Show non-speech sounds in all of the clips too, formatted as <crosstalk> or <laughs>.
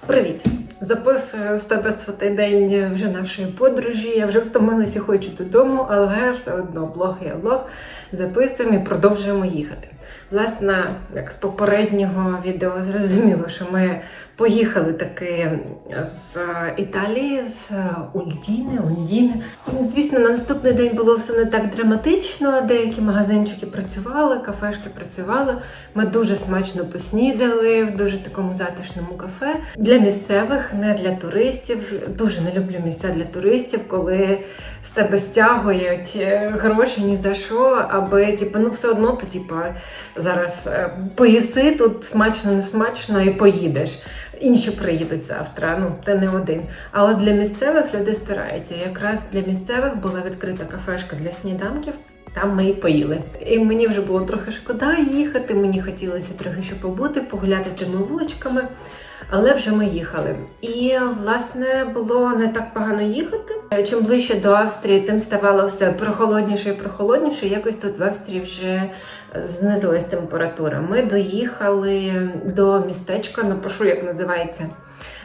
Привіт! Записую 100-500 день вже нашої подорожі. Я вже втомилася, хочу додому, але все одно блог є блог. Записуємо і продовжуємо їхати. Власне, як з попереднього відео зрозуміло, що ми поїхали таки з Італії, з Ульдіни, Ундіни. Звісно, на наступний день було все не так драматично. Деякі магазинчики працювали, кафешки працювали. Ми дуже смачно поснідали в дуже такому затишному кафе. Для місцевих, не для туристів. Дуже не люблю місця для туристів, коли з тебе стягують е, гроші ні за що, аби типу, ну все одно ти типу, зараз е, поїси тут смачно, не смачно і поїдеш. Інші приїдуть завтра, ну ти не один. Але для місцевих люди стараються. Якраз для місцевих була відкрита кафешка для сніданків. Там ми і поїли. І мені вже було трохи шкода їхати. Мені хотілося трохи ще побути, погуляти тими вуличками. Але вже ми їхали. І власне було не так погано їхати. Чим ближче до Австрії, тим ставало все прохолодніше і прохолодніше. Якось тут в Австрії вже знизилась температура. Ми доїхали до містечка, напишу, як називається.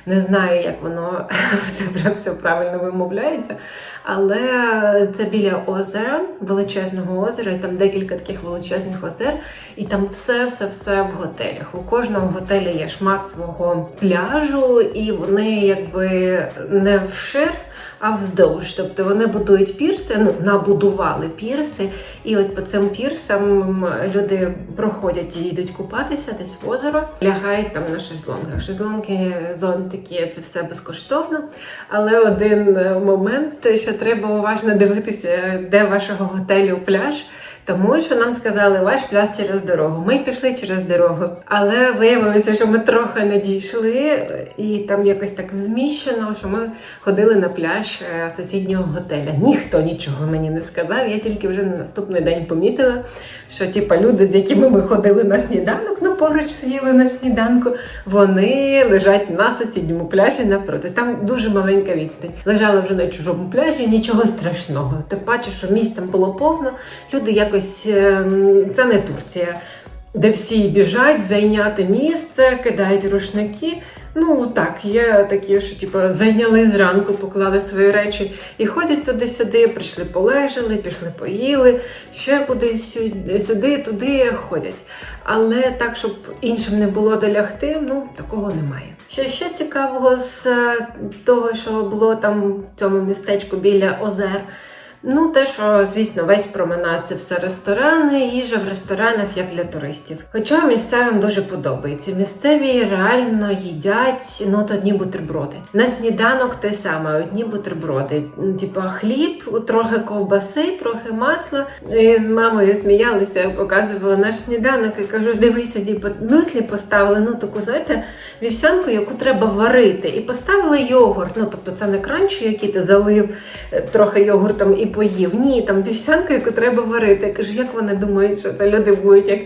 Не знаю, як воно <laughs> це все правильно вимовляється, але це біля озера, величезного озера, і там декілька таких величезних озер, і там все-все-все в готелях. У кожного готеля є шмат свого пляжу, і вони якби не вшир, а вздовж. Тобто вони будують пірси, ну набудували пірси, і от по цим пірсам люди проходять і йдуть купатися десь в озеро, лягають там на шезлонгах. Шезлонги, зонтики, це все безкоштовно. Але один момент, що треба уважно дивитися, де вашого готелю пляж. Тому що нам сказали, ваш пляж через дорогу. Ми пішли через дорогу, але виявилося, що ми трохи не дійшли, і там якось так зміщено, що ми ходили на пляж е, сусіднього готеля. Ніхто нічого мені не сказав. Я тільки вже на наступний день помітила, що типа люди, з якими ми ходили на сніданок, ну поруч сиділи на сніданку, вони лежать на сусідньому пляжі навпроти. Там дуже маленька відстань. Лежала вже на чужому пляжі, нічого страшного. Тим паче, що місць там було повно. Люди якось ем, це не Турція, де всі біжать зайняти місце, кидають рушники. Ну так, є такі, що типу, зайняли зранку, поклали свої речі і ходять туди-сюди, прийшли, полежали, пішли, поїли, ще кудись сюди, туди ходять. Але так, щоб іншим не було де лягти, ну такого немає. Що ще цікавого з е, того, що було там в цьому містечку біля озер. Ну, те, що, звісно, весь променад це все ресторани, їжа в ресторанах як для туристів. Хоча місцевим дуже подобається. Місцеві реально їдять ну, от одні бутерброди. На сніданок те саме, одні бутерброди. Типа хліб, трохи ковбаси, трохи масла. І з мамою сміялися, показувала наш сніданок і кажу, дивися, типу, мюслі поставили, ну таку, знаєте, вівсянку, яку треба варити. І поставили йогурт. Ну, тобто це не кранчі, який ти залив е, трохи йогуртом і поїв. Ні, там вівсянка, яку треба варити. Я кажу, як вони думають, що це люди будуть як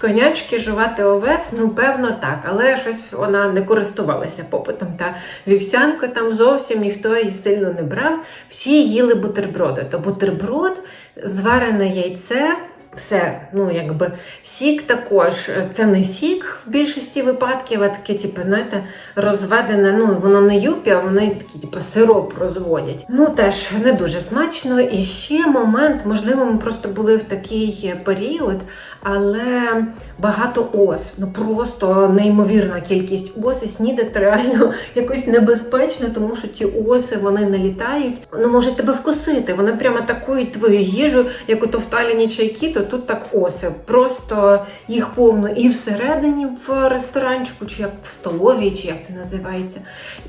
конячки жувати овес? Ну, певно, так, але щось вона не користувалася попитом. Та вівсянка там зовсім ніхто її сильно не брав. Всі їли бутерброди. То бутерброд, зварене яйце. Все, ну якби сік також, це не сік в більшості випадків, а таке, типу, знаєте, розведене, ну воно не юпі, а вони такі, типу, сироп розводять. Ну теж не дуже смачно. І ще момент, можливо, ми просто були в такий період, але багато ос. Ну просто неймовірна кількість ос, і снідати реально <laughs> якось небезпечно, тому що ці оси вони налітають, ну можуть тебе вкусити. Вони прямо атакують твою їжу, як ото в Таліні чайки, то тут так оси. Просто їх повно і всередині в ресторанчику, чи як в столовій, чи як це називається.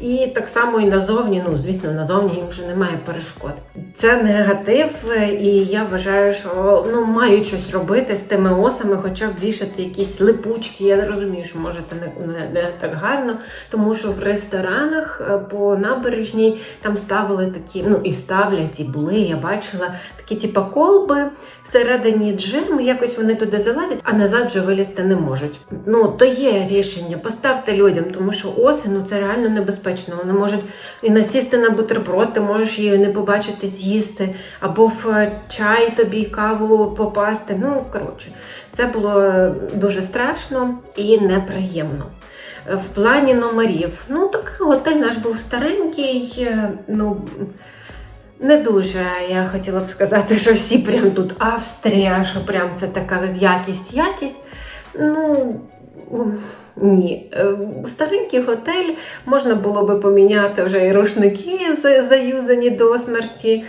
І так само і назовні, ну звісно, назовні їм вже немає перешкод. Це негатив, і я вважаю, що ну мають щось робити з тими осами, хоча б вішати якісь липучки. Я розумію, що може це не, не, не так гарно, тому що в ресторанах е, по набережній там ставили такі, ну і ставлять, і були, я бачила такі, типу, колби всередині джем, якось вони туди залазять, а назад вже вилізти не можуть. Ну то є рішення, поставте людям, тому що оси ну це реально небезпечно. Вони можуть і насісти на бутерброд, ти можеш її не побачити з'їсти, або в е, чай тобі каву попасти. Ну коротше, це було дуже страшно і неприємно. Е, В плані номерів, ну так готель наш був старенький, е, ну не дуже я хотіла б сказати, що всі прям тут Австрія, що прям це така якість, якість. Ну ні. Е, Старенький готель можна було би поміняти вже і рушники заюзані до смерті,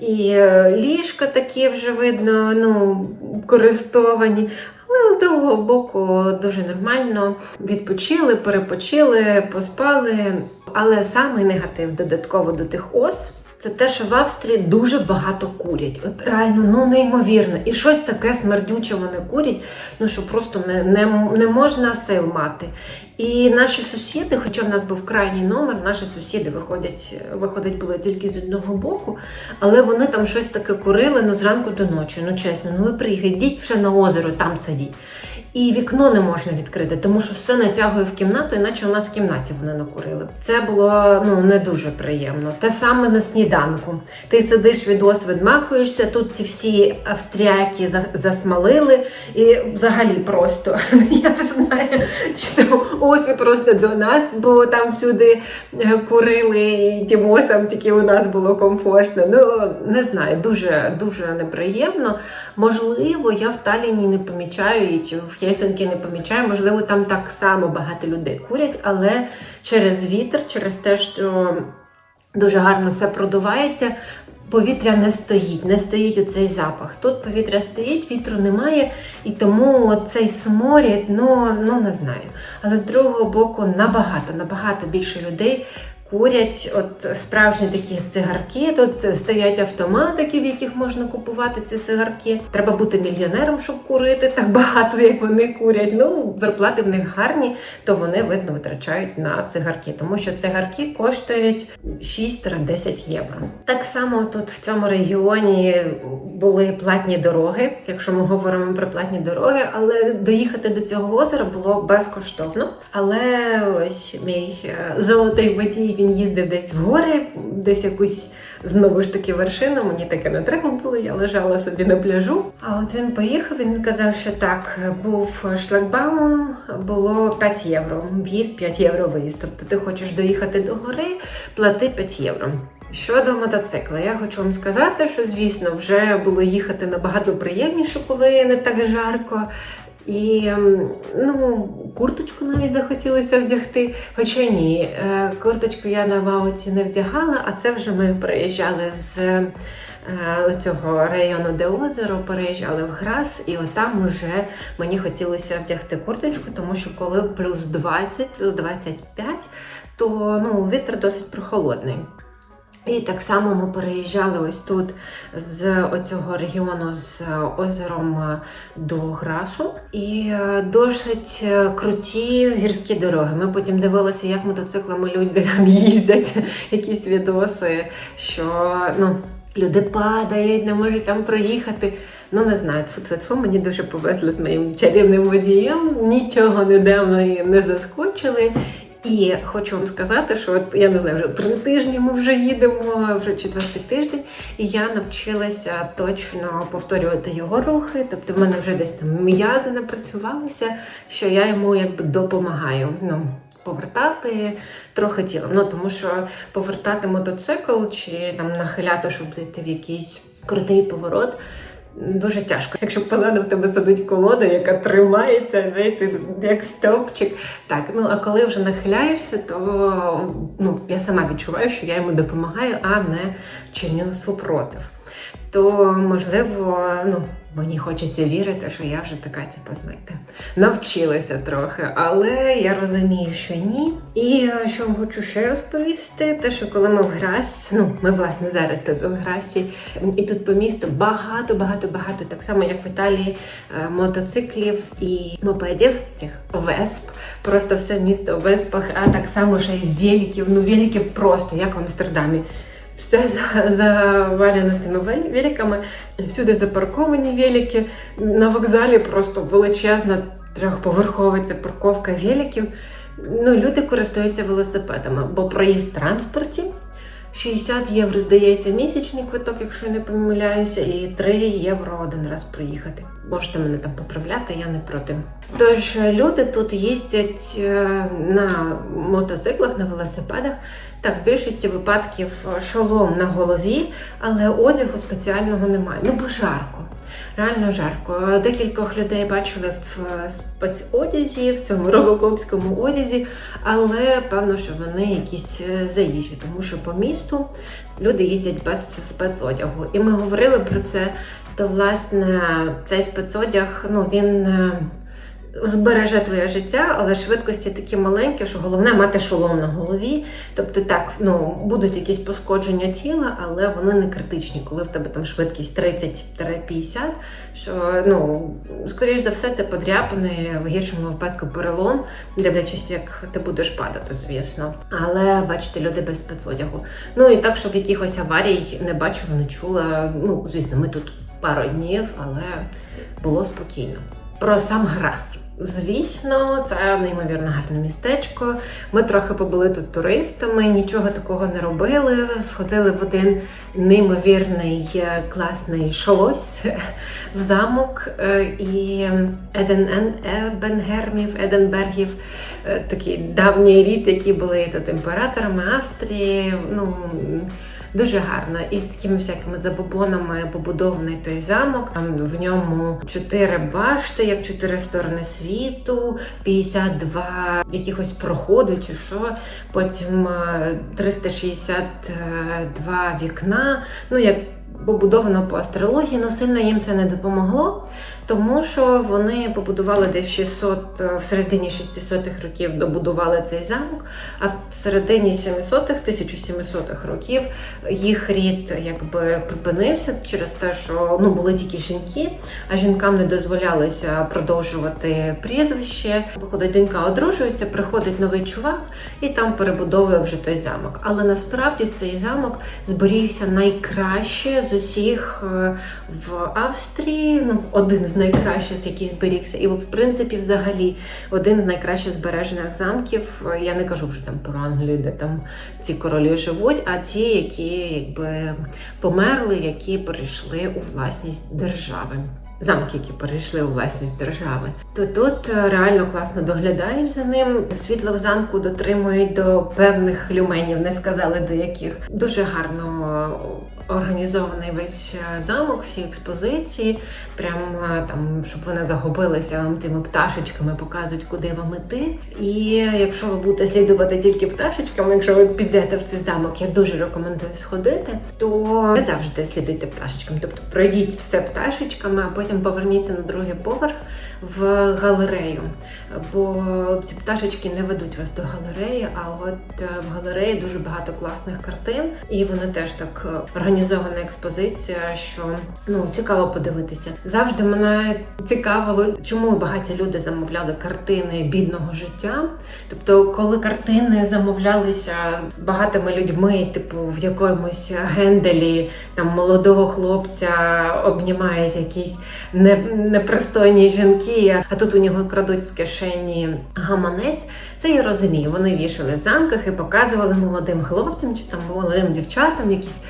і е, ліжка такі вже видно, ну, користовані. Але з другого боку дуже нормально відпочили, перепочили, поспали. Але самий негатив додатково до тих ос. Це те, що в Австрії дуже багато курять. От реально, ну неймовірно. І щось таке смердюче вони курять, ну що просто не, не, не можна сил мати. І наші сусіди, хоча в нас був крайній номер, наші сусіди виходять, виходить були тільки з одного боку, але вони там щось таке курили ну, зранку до ночі. Ну чесно, ну ви приїхали, йдіть вже на озеро, там сидіть. І вікно не можна відкрити, тому що все натягує в кімнату, іначе у нас в кімнаті вони накурили. Це було ну не дуже приємно. Те саме на сніданку. Ти сидиш відос, відмахуєшся. Тут ці всі австріяки засмалили, і взагалі просто <laughs> я не знаю, чи там ось ви просто до нас, бо там всюди е, курили і тімосам, тільки у нас було комфортно. Ну не знаю, дуже дуже неприємно. Можливо, я в Таліні не помічаю і чи в Хельсинкі не помічаю. Можливо, там так само багато людей курять, але через вітер, через те, що дуже гарно все продувається. Повітря не стоїть, не стоїть оцей запах. Тут повітря стоїть, вітру немає, і тому цей сморід, ну, ну не знаю. Але з другого боку, набагато, набагато більше людей курять от справжні такі цигарки. Тут стоять автоматики, в яких можна купувати ці цигарки. Треба бути мільйонером, щоб курити так багато, як вони курять. Ну, зарплати в них гарні, то вони видно витрачають на цигарки, тому що цигарки коштують 6-10 євро. Так само тут в цьому регіоні були платні дороги, якщо ми говоримо про платні дороги, але доїхати до цього озера було безкоштовно. Але ось мій е, золотий водій він їздив десь в гори, десь якусь знову ж таки вершину. Мені таке не треба було. Я лежала собі на пляжу. А от він поїхав. Він казав, що так був шлагбаум, було 5 євро. В'їзд 5 євро виїзд. Тобто ти хочеш доїхати до гори, плати 5 євро. Щодо мотоцикла, я хочу вам сказати, що звісно вже було їхати набагато приємніше, коли не так жарко. І ем, ну, курточку навіть захотілося вдягти. Хоча ні, е, курточку я на вауці не вдягала, а це вже ми переїжджали з е, цього району, де озеро, переїжджали в Грас, і отам уже мені хотілося вдягти курточку, тому що коли плюс 20, плюс 25, то ну, вітер досить прохолодний. І так само ми переїжджали ось тут з оцього регіону з озером е, до Грашу. І е, досить е, круті гірські дороги. Ми потім дивилися, як мотоциклами люди там їздять, <laughs> якісь відоси, що ну. Люди падають, не можуть там проїхати. Ну не знаю, тфу-тфу-тфу, мені дуже повезло з моїм чарівним водієм. Нічого ніде ми не заскочили. І хочу вам сказати, що от, я не знаю, вже три тижні ми вже їдемо, вже четвертий тиждень, і я навчилася точно повторювати його рухи. Тобто, в мене вже десь там м'язи напрацювалися, що я йому якби допомагаю. Ну, Повертати трохи тілом. Ну тому що повертати мотоцикл чи там нахиляти, щоб зайти в якийсь крутий поворот. Дуже тяжко. Якщо позаду в тебе сидить колода, яка тримається, знаєте, як стовпчик. Так, ну а коли вже нахиляєшся, то ну, я сама відчуваю, що я йому допомагаю, а не чиню супротив. То можливо, ну мені хочеться вірити, що я вже така, типу, знаєте, навчилася трохи, але я розумію, що ні. І е, що хочу ще розповісти, те, що коли ми в Грасі, ну ми власне зараз тут у Грасі, і тут по місту багато, багато, багато, так само як в Італії, е, мотоциклів і мопедів, цих весп. Просто все місто у веспах, а так само ще й великів, ну великів просто, як в Амстердамі. Все за- тими великами, всюди запарковані велики. На вокзалі просто величезна трьохповерховиця парковка великів. Ну, люди користуються велосипедами, бо проїзд в транспорті 60 євро, здається, місячний квиток, якщо я не помиляюся, і 3 євро один раз проїхати. Можете мене там поправляти, я не проти. Тож люди тут їздять е, на мотоциклах, на велосипедах. Так, в більшості випадків шолом на голові, але одягу спеціального немає. Ну, бо жарко. Реально жарко. Декількох людей бачили в е, спецодязі, в цьому робокопському одязі, але певно, що вони якісь е, заїжджі, тому що по місту люди їздять без спецодягу. І ми говорили про це. То власне цей спецодяг, ну він. Збереже твоє життя, але швидкості такі маленькі, що головне мати шолом на голові. Тобто, так, ну будуть якісь пошкодження тіла, але вони не критичні, коли в тебе там швидкість 30-50, що ну скоріш за все це подряпаний в гіршому випадку перелом, дивлячись, як ти будеш падати, звісно. Але бачите, люди без спецодягу. Ну і так, щоб якихось аварій не бачила, не чула. Ну, звісно, ми тут пару днів, але було спокійно. Про сам Грас. Звісно, це неймовірно гарне містечко. Ми трохи побули тут туристами, нічого такого не робили. Сходили в один неймовірний е, класний шолось <laughs> в замок е, і Еден Ебенгермів, Еденбергів, е, такий давній рід, які були тут імператорами Австрії. Ну Дуже гарно і з такими всякими забобонами побудований той замок. В ньому чотири башти, як чотири сторони світу, 52 якихось проходи чи що. Потім е, 362 вікна. Ну як побудовано по астрології, але сильно їм це не допомогло, тому що вони побудували десь 600, е, в середині 600-х років добудували цей замок, а в середині 700-х, 1700-х років їх рід якби припинився через те, що ну були тільки жінки, а жінкам не дозволялося продовжувати прізвище. Виходить, донька одружується, приходить новий чувак і там перебудовує вже той замок. Але насправді цей замок зберігся найкраще з усіх е, в Австрії. Ну, один з найкращих, який зберігся, і в принципі, взагалі, один з найкращих збережених замків. Я не кажу вже там про Англію, де там ці королі живуть, а ті, які якби померли, які перейшли у власність держави. Замки, які перейшли у власність держави, то тут е, реально класно доглядають за ним. Світло в замку дотримують до певних люменів, не сказали до яких. Дуже гарно е, організований весь е, замок, всі експозиції. Прям е, там, щоб ви не загубилися, вам тими пташечками показують, куди вам іти. І якщо ви будете слідувати тільки пташечкам, якщо ви підете в цей замок, я дуже рекомендую сходити, то не завжди слідуйте пташечкам. Тобто пройдіть все пташечками, а потім поверніться на другий поверх в галерею. Бо ці пташечки не ведуть вас до галереї, а от е, в галереї дуже багато класних картин, і вони теж так е, організована експозиція, що ну цікаво подивитися. Завжди мене цікавило, чому багаті люди замовляли картини бідного життя. Тобто, коли картини замовлялися багатими людьми, типу в якомусь генделі там молодого хлопця обнімають якісь не, непристойні жінки, а тут у нього крадуть з кишені гаманець. Це я розумію. Вони вішали в замках і показували молодим хлопцям чи там молодим дівчатам якісь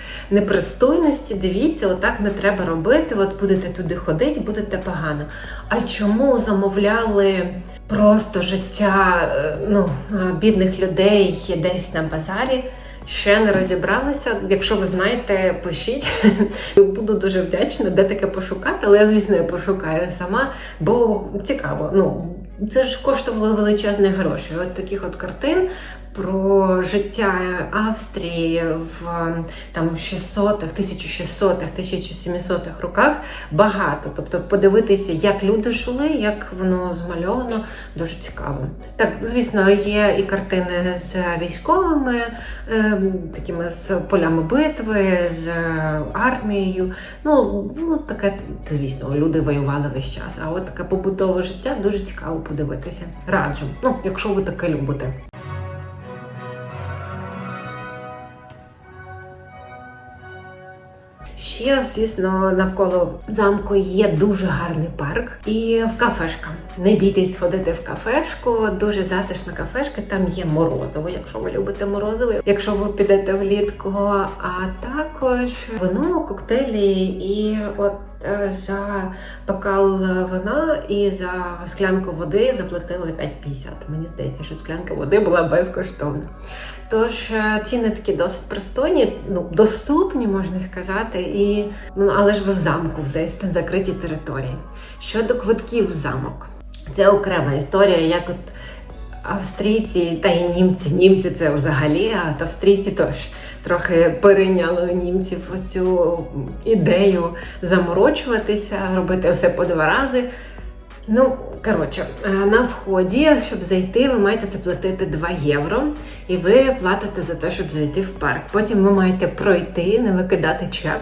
непристойності. Дивіться, отак не треба робити. От будете туди ходити, будете погано. А чому замовляли просто життя е, ну, е, бідних людей десь на базарі? Ще не розібралася. Якщо ви знаєте, пишіть. <laughs> Буду дуже вдячна, де таке пошукати, але я, звісно, я пошукаю сама, бо цікаво. Ну, це ж коштувало величезні гроші. От таких от картин про життя Австрії в там в 600-х, 1600-х, 1700-х роках багато. Тобто подивитися, як люди жили, як воно змальовано, дуже цікаво. Так, звісно, є і картини з військовими, е, такими з полями битви, з армією. Ну, ну таке, звісно, люди воювали весь час. А от таке побутове життя дуже цікаво подивитися. Раджу, ну, якщо ви таке любите. Ще звісно, навколо замку є дуже гарний парк і в кафешка. Не бійтесь сходити в кафешку, дуже затишна кафешка. Там є морозиво, якщо ви любите морозиво, якщо ви підете влітку, а також вино, коктейлі і от за бокал вина і за склянку води заплатили 5,50. Мені здається, що склянка води була безкоштовна. Тож е, ціни такі досить пристойні, ну доступні, можна сказати, і ну але ж в замку, десь на закритій території. Щодо квитків в замок, це окрема історія, як от австрійці та й німці. Німці це взагалі, а австрійці теж трохи перейняли німців цю ідею заморочуватися, робити все по два рази. Ну, коротше, е, на вході, щоб зайти, ви маєте заплатити 2 євро, і ви платите за те, щоб зайти в парк. Потім ви маєте пройти, не викидати чек.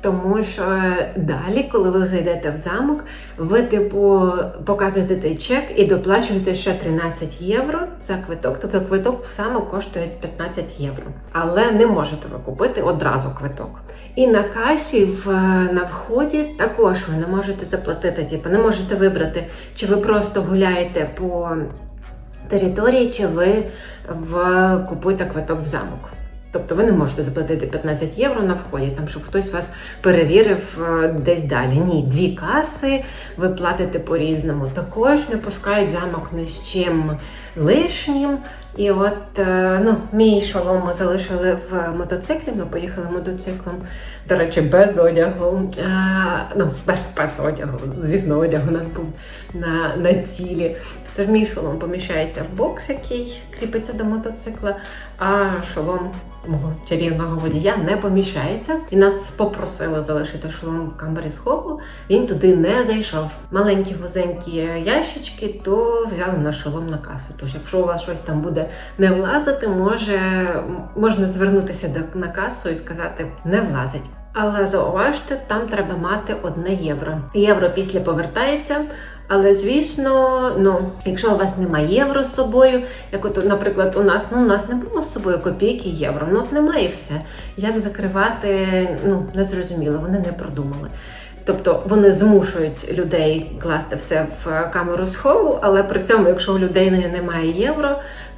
Тому що е, далі, коли ви зайдете в замок, ви типу показуєте той чек і доплачуєте ще 13 євро за квиток. Тобто квиток в замок коштує 15 євро. Але не можете ви купити одразу квиток. І на касі в, на вході також ви не можете заплатити. Типу, не можете вибрати, чи ви просто гуляєте по території, чи ви в купуєте квиток в замок. Тобто ви не можете заплатити 15 євро на вході, там щоб хтось вас перевірив е, десь далі. Ні, дві каси, ви платите по-різному. Також не пускають замок ні з чим лишнім. І от е, ну, мій шолом ми залишили в мотоциклі. Ми поїхали мотоциклом, до речі, без одягу. А, ну, без спецодягу. Звісно, одяг у нас був на, на тілі. Тож мій шолом поміщається в бокс, який кріпиться до мотоцикла, а шолом мого чарівного водія не поміщається. І нас попросили залишити шолом в камері схову. Він туди не зайшов. Маленькі вузенькі ящички, то взяли наш шолом на касу. Тож, якщо у вас щось там буде не влазити, може можна звернутися до на касу і сказати не влазить. Але зауважте, там треба мати одне євро. Євро після повертається. Але звісно, ну якщо у вас немає євро з собою, як от, наприклад, у нас ну у нас не було з собою копійки євро. Ну от немає все. Як закривати, ну не зрозуміло, вони не продумали. Тобто вони змушують людей класти все в камеру схову, але при цьому, якщо у людей немає євро,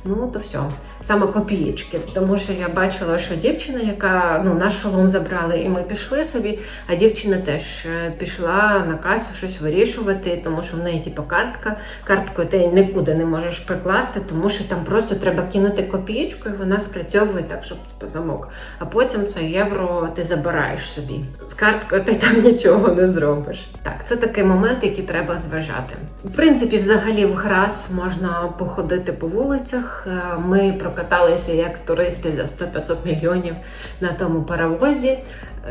ну то все саме копієчки. Тому що я бачила, що дівчина, яка ну наш шолом забрали, і ми пішли собі. А дівчина теж е, пішла на касу щось вирішувати, тому що в неї типу, картка. Карткою ти нікуди не можеш прикласти, тому що там просто треба кинути копієчку, і вона спрацьовує так, щоб типу, замок. А потім це євро ти забираєш собі. З карткою ти там нічого не зробиш. Так, це такий момент, який треба зважати. В принципі, взагалі в Грас можна походити по вулицях. Е, ми прокаталися як туристи за 100-500 мільйонів на тому паровозі.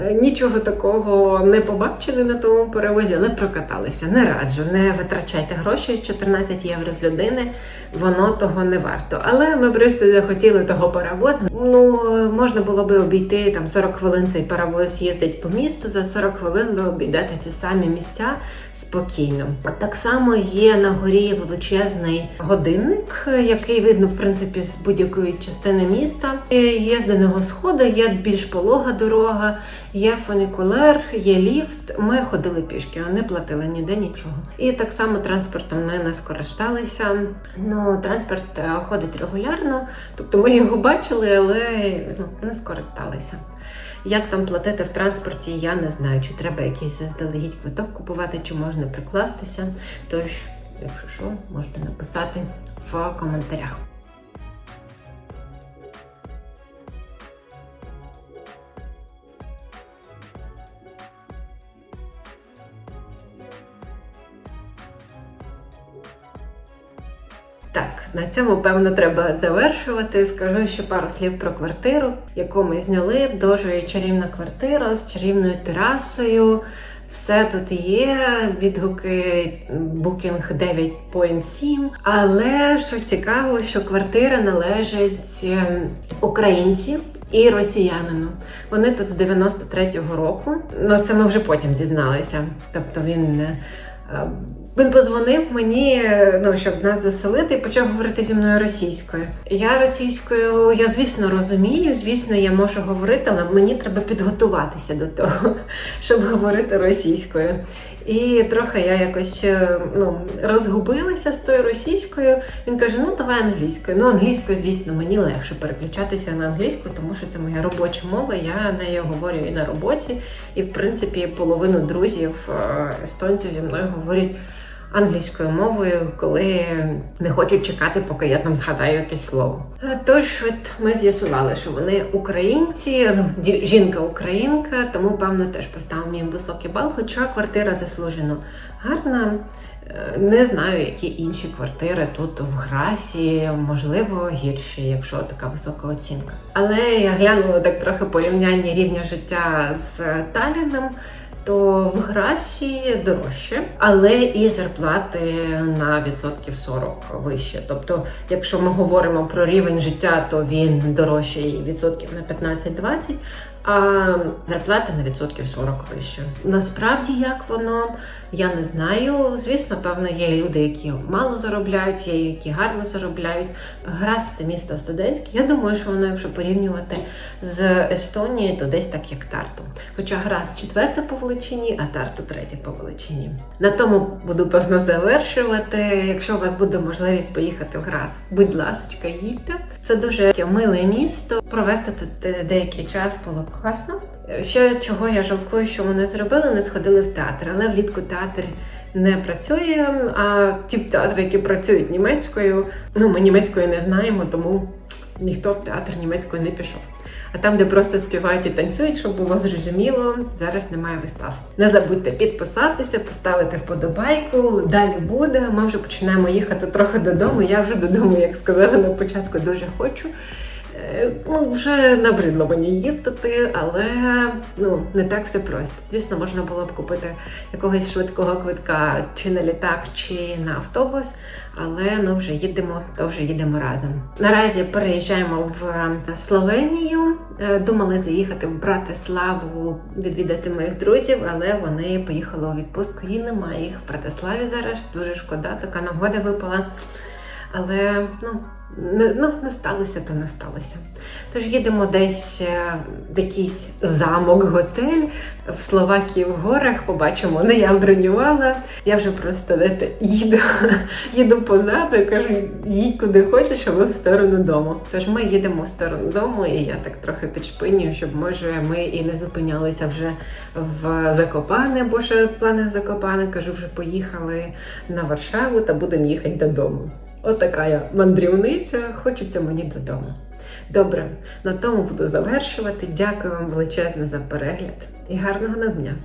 Е, нічого такого не побачили на тому перевозі, але прокаталися. Не раджу, не витрачайте гроші 14 євро з людини, воно того не варто. Але ми просто захотіли того паровозу. Ну можна було би обійти там 40 хвилин. Цей паровоз їздить по місту. За 40 хвилин ви обійдете ті самі місця спокійно. Так само є на горі величезний годинник, який видно в принципі з будь-якої частини міста. Є з до нього сходи, є більш полога дорога. Є фунікулер, є ліфт. Ми ходили пішки, не платили ніде нічого. І так само транспортом ми не скористалися. Ну, транспорт е, ходить регулярно, тобто ми його бачили, але ну, не скористалися. Як там платити в транспорті, я не знаю, чи треба якийсь заздалегідь квиток купувати, чи можна прикластися. Тож, якщо що, можете написати в коментарях. Так, на цьому певно треба завершувати. Скажу ще пару слів про квартиру, яку ми зняли. Дуже чарівна квартира з чарівною терасою. Все тут є, відгуки Booking 9.7. Але що цікаво, що квартира належить ем, українці і росіянину. Вони тут з 93-го року. Ну це ми вже потім дізналися. Тобто він Він позвонив мені, ну щоб нас заселити, і почав говорити зі мною російською. Я російською, я звісно розумію, звісно, я можу говорити, але мені треба підготуватися до того, <laughs> щоб говорити російською. І трохи я якось е, ну, розгубилася з тою російською. Він каже: ну давай англійською. Ну, англійською, звісно, мені легше переключатися на англійську, тому що це моя робоча мова. Я нею говорю і на роботі, і в принципі половину друзів е, естонців зі мною говорять. Англійською мовою, коли не хочуть чекати, поки я там згадаю якесь слово. Е, Тож от ми з'ясували, що вони українці, ну жінка українка, тому певно теж поставив їм високий бал, хоча квартира заслужено гарна. Е, Не знаю, які інші квартири тут в Грасі, можливо, гірші, якщо така висока оцінка. Але я глянула так трохи порівняння рівня життя з Таліном. То в Грасі дорожче, але і зарплати на відсотків 40 вище. Тобто, якщо ми говоримо про рівень життя, то він дорожчий відсотків на 15-20, а зарплата на відсотків 40 вище. Насправді, як воно, я не знаю. Звісно, певно, є люди, які мало заробляють, є які гарно заробляють. Грас це місто студентське. Я думаю, що воно, якщо порівнювати з Естонією, то десь так як Тарту. Хоча Грас четверта по величині, а Тарту третя по величині. На тому буду певно завершувати. Якщо у вас буде можливість поїхати в Грас, будь ласка, їдьте. Це дуже миле місто. Провести тут е, деякий час було б класно. Ще чого я жалкую, що ми не зробили, не сходили в театр, але влітку театр не працює. А ті театри, які працюють німецькою, ну ми німецькою не знаємо, тому ніхто в театр німецькою не пішов. А там, де просто співають і танцюють, щоб було зрозуміло, зараз немає вистав. Не забудьте підписатися, поставити вподобайку. Далі буде. Ми вже починаємо їхати трохи додому. Я вже додому, як сказала на початку, дуже хочу. Е, Ну, вже набридло мені їздити, але ну не так все просто. Звісно, можна було б купити якогось швидкого квитка чи на літак, чи на автобус, але ну вже їдемо, то вже їдемо разом. Наразі переїжджаємо в е, Словенію. Е, Думали заїхати в Братиславу відвідати моїх друзів, але вони поїхали у відпустку і немає їх в Братиславі зараз. Дуже шкода, така нагода випала. Але ну, не, ну, не сталося, то не сталося. Тож їдемо десь е, в якийсь замок, готель в Словакії в горах. Побачимо, не я бронювала. Я вже просто знаєте, їду, <laughs> їду позаду і кажу, їдь куди хочеш, а ви в сторону дому. Тож ми їдемо в сторону дому, і я так трохи підшпинюю, щоб може ми і не зупинялися вже в Закопане, бо ще в планах Закопане. Кажу, вже поїхали на Варшаву та будемо їхати додому. Отака я мандрівниця, хочеться мені додому. Добре, на тому буду завершувати. Дякую вам величезне за перегляд і гарного нам дня!